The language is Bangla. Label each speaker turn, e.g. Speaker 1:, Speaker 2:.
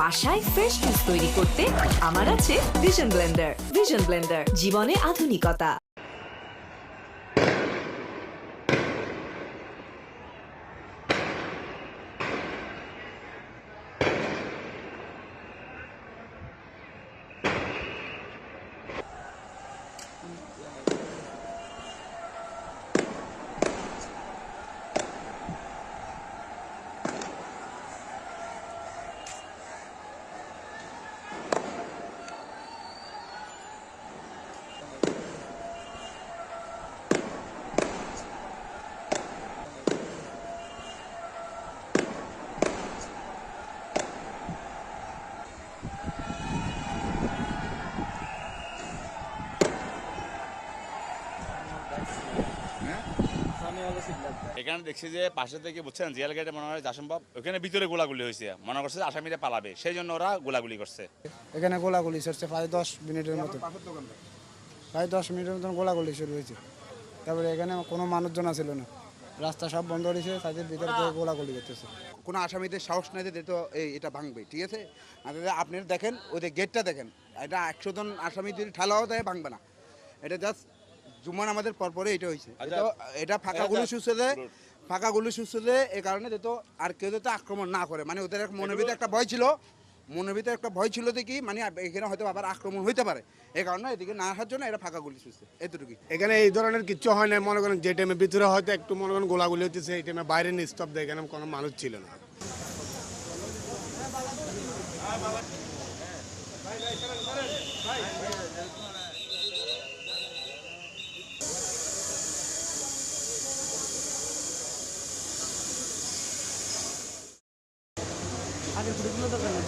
Speaker 1: বাসায় ফ্রেশ জুস তৈরি করতে আমার আছে ভিশন ব্লেন্ডার ভিশন ব্লেন্ডার জীবনে আধুনিকতা।
Speaker 2: এখানে দেখছি যে পাশে থেকে বুঝছেন জিয়াল গেটে মনে হয় সম্ভব ওখানে ভিতরে গোলাগুলি হয়েছে মনে করছে যে আসামিরা পালাবে সেই জন্য ওরা গোলাগুলি করছে।
Speaker 3: এখানে গোলাগুলি চলছে প্রায় দশ মিনিটের মতো। প্রায় দশ মিনিটের মতন গোলাগুলি শুরু হয়েছে। তারপরে এখানে কোনো মানুষজন ছিল না। রাস্তা সব বন্ধ রয়েছে তাদের ভিতরে থেকে গোলাগুলি করতেছে।
Speaker 4: কোনো আসামিদের সাহস নাই যে তো এই এটা ভাঙবে ঠিক আছে? আর দাদা আপনি দেখেন ওদের গেটটা দেখেন এটা একশো জন আসামি যদি ঠালাও দেয় ভাঙবে না। এটা জাস্ট জুমান আমাদের পরপরে এটা হয়েছে
Speaker 2: আচ্ছা।
Speaker 4: তো এটা ফাঁকাগুলো সুস্থ দেয় ফাঁকাগুলো সুস্থ দেয় এই কারণে যেত আর কেউ যাতে আক্রমণ না করে। মানে ওদের এক মনের ভিতরে একটা ভয় ছিল মনের ভিতরে একটা ভয় ছিল দেখি মানে এখানে হয়তো আবার আক্রমণ হইতে পারে। এই কারণে এদিকে না আসার জন্য এটা ফাঁকাগুলি সুস্থ এতটুকুই।
Speaker 5: এখানে এই ধরনের কিচ্ছু হয় না মনে করেন যে টাইমে ভিতরে হয়তো একটু মনে করেন গোলাগুলি হচ্ছে এই টাইমে বাইরে নিস্তব্ধ এখানে কোনো মানুষ ছিল না।
Speaker 3: আগের ফটোগুলো দরকার নেই